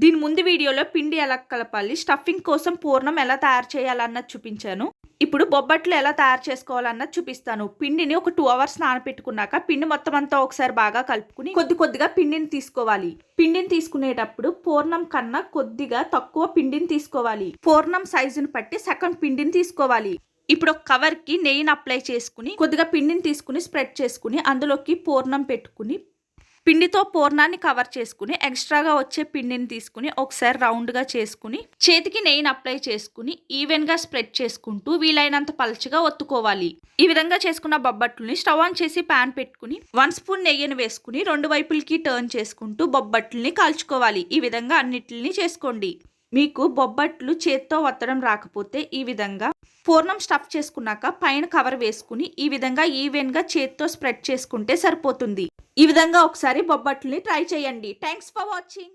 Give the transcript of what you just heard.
దీని ముందు వీడియోలో పిండి ఎలా కలపాలి స్టఫింగ్ కోసం పూర్ణం ఎలా తయారు చేయాలన్నది చూపించాను. ఇప్పుడు బొబ్బట్లు ఎలా తయారు చేసుకోవాలన్నది చూపిస్తాను. పిండిని ఒక టూ అవర్స్ నానపెట్టుకున్నాక పిండి మొత్తం అంతా ఒకసారి బాగా కలుపుకుని కొద్ది కొద్దిగా పిండిని తీసుకోవాలి. పిండిని తీసుకునేటప్పుడు పూర్ణం కన్నా కొద్దిగా తక్కువ పిండిని తీసుకోవాలి. పూర్ణం సైజుని బట్టి సగం పిండిని తీసుకోవాలి. ఇప్పుడు ఒక కవర్కి నెయ్యిని అప్లై చేసుకుని కొద్దిగా పిండిని తీసుకుని స్ప్రెడ్ చేసుకుని అందులోకి పూర్ణం పెట్టుకుని పిండితో పూర్ణాన్ని కవర్ చేసుకుని ఎక్స్ట్రాగా వచ్చే పిండిని తీసుకుని ఒకసారి రౌండ్గా చేసుకుని చేతికి నెయ్యిని అప్లై చేసుకుని ఈవెన్గా స్ప్రెడ్ చేసుకుంటూ వీలైనంత పలచగా ఒత్తుకోవాలి. ఈ విధంగా చేసుకున్న బొబ్బట్లని స్టవ్ ఆన్ చేసి ప్యాన్ పెట్టుకుని వన్ స్పూన్ నెయ్యిని వేసుకుని రెండు వైపులకి టర్న్ చేసుకుంటూ బొబ్బట్లని కాల్చుకోవాలి. ఈ విధంగా అన్నిటిని చేసుకోండి. మీకు బొబ్బట్లు చేత్తో ఒత్తడం రాకపోతే ఈ విధంగా పూర్ణం స్టఫ్ చేసుకున్నాక పైన కవర్ వేసుకుని ఈ విధంగా ఈవెన్గా చేత్తో స్ప్రెడ్ చేసుకుంటే సరిపోతుంది. ఈ విధంగా ఒకసారి బొబ్బట్లని ట్రై చేయండి. Thanks for watching